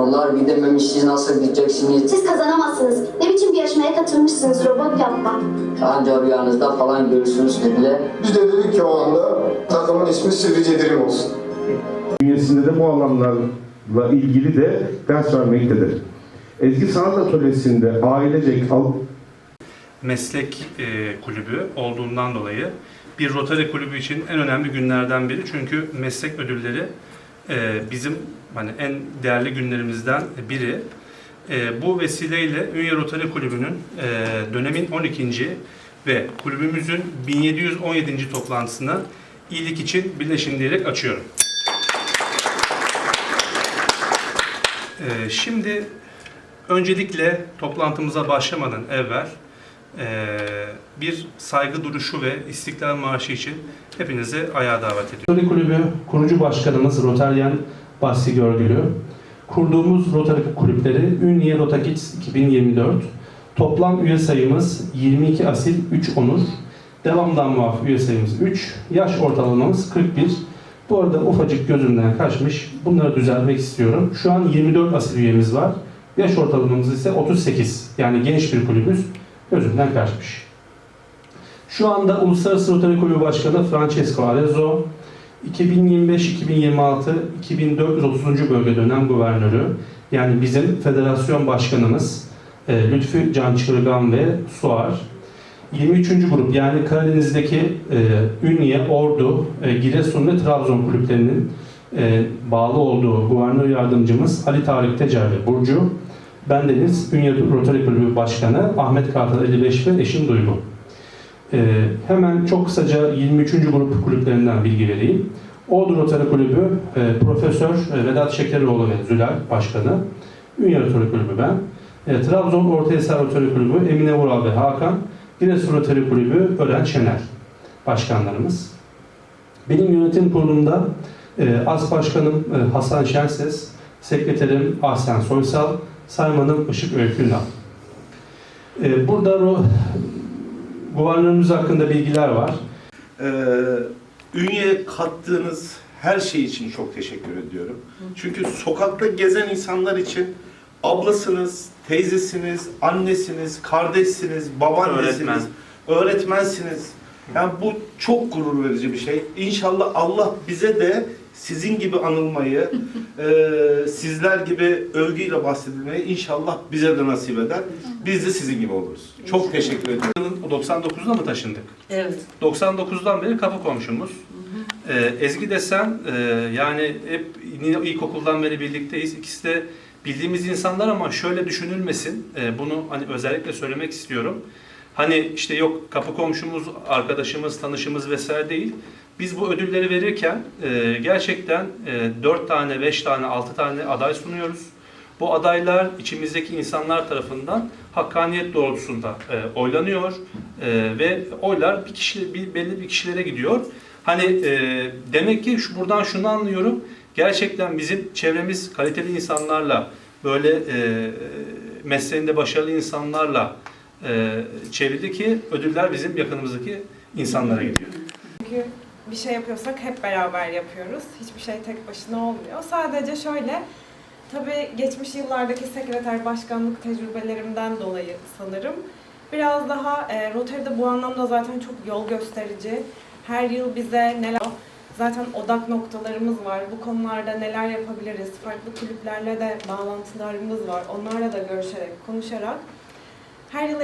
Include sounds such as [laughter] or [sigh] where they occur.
Onlar gidememiş siz nasıl gideceksiniz? Siz kazanamazsınız. Ne biçim bir yarışmaya katılmışsınız robot yapma. Anca rüyanızda falan görürsünüz dediler. Biz de dedik ki o anda takımın ismi Sivrice Dilim olsun. bünyesinde de bu alanlarla ilgili de ders vermektedir. Ezgi Sanat Atölyesi'nde ailecek al, meslek e, kulübü olduğundan dolayı bir Rotary kulübü için en önemli günlerden biri. Çünkü meslek ödülleri e, bizim hani en değerli günlerimizden biri. E, bu vesileyle Ünye Rotary Kulübü'nün e, dönemin 12. ve kulübümüzün 1717. toplantısını iyilik için birleşin diyerek açıyorum. E, şimdi öncelikle toplantımıza başlamadan evvel ee, bir saygı duruşu ve İstiklal Marşı için hepinizi ayağa davet ediyorum. Rotary Kulübü kurucu başkanımız Rotaryen Bahsi Görgülü. Kurduğumuz Rotary kulüpleri Ünye Rotakids 2024. Toplam üye sayımız 22 asil 3 onur. Devamdan muaf üye sayımız 3. Yaş ortalamamız 41. Bu arada ufacık gözümden kaçmış. Bunları düzeltmek istiyorum. Şu an 24 asil üyemiz var. Yaş ortalamamız ise 38. Yani genç bir kulübüz. Gözümden kaçmış. Şu anda Uluslararası Rotary Kulübü Başkanı Francesco Arezzo, 2025-2026 2430. bölge dönem guvernörü, yani bizim federasyon başkanımız e, Lütfü Can Çırgan ve Suar, 23. grup yani Karadeniz'deki e, Ünye, Ordu, e, Giresun ve Trabzon kulüplerinin e, bağlı olduğu guvernör yardımcımız Ali Tarık Tecer ve Burcu, bendeniz Ünye Rotary Kulübü Başkanı Ahmet Kartal 55 ve eşim Duygu. Ee, hemen çok kısaca 23. grup kulüplerinden bilgi vereyim. Ordu Rotary Kulübü e, Profesör e, Vedat Şekeroğlu ve Zülal Başkanı. Ünye Rotary Kulübü ben. E, Trabzon Ortahisar Rotary Kulübü Emine Vural ve Hakan. Giresun Rotary Kulübü Ören Şener başkanlarımız. Benim yönetim kurulumda e, As Başkanım e, Hasan Şenses, Sekreterim Ahsen Soysal, Saymanım Işık Öykü Ünal. E, burada ro- Guvernörümüz hakkında bilgiler var. Ee, Ünye kattığınız her şey için çok teşekkür ediyorum. Çünkü sokakta gezen insanlar için ablasınız, teyzesiniz, annesiniz, kardeşsiniz, babaannesiniz, Öğretmen. öğretmensiniz. Yani bu çok gurur verici bir şey. İnşallah Allah bize de sizin gibi anılmayı, [laughs] e, sizler gibi övgüyle bahsedilmeyi inşallah bize de nasip eder. Biz de sizin gibi oluruz. Çok teşekkür ediyorum. 99'da mı taşındık? Evet. 99'dan beri kapı komşumuz. Ee, Ezgi desen e, yani hep ilkokuldan beri birlikteyiz. İkisi de bildiğimiz insanlar ama şöyle düşünülmesin. E, bunu hani özellikle söylemek istiyorum. Hani işte yok kapı komşumuz, arkadaşımız, tanışımız vesaire değil. Biz bu ödülleri verirken e, gerçekten e, 4 tane, 5 tane, 6 tane aday sunuyoruz. Bu adaylar içimizdeki insanlar tarafından hakkaniyet doğrultusunda e, oylanıyor e, ve oylar bir kişi bir belli bir kişilere gidiyor. Hani e, demek ki şu buradan şunu anlıyorum. Gerçekten bizim çevremiz kaliteli insanlarla böyle e, mesleğinde başarılı insanlarla e, çevrili ki ödüller bizim yakınımızdaki insanlara gidiyor. Çünkü bir şey yapıyorsak hep beraber yapıyoruz. Hiçbir şey tek başına olmuyor. Sadece şöyle, tabii geçmiş yıllardaki sekreter başkanlık tecrübelerimden dolayı sanırım biraz daha e, Rotary'de bu anlamda zaten çok yol gösterici. Her yıl bize neler zaten odak noktalarımız var. Bu konularda neler yapabiliriz? Farklı kulüplerle de bağlantılarımız var. Onlarla da görüşerek, konuşarak her yıl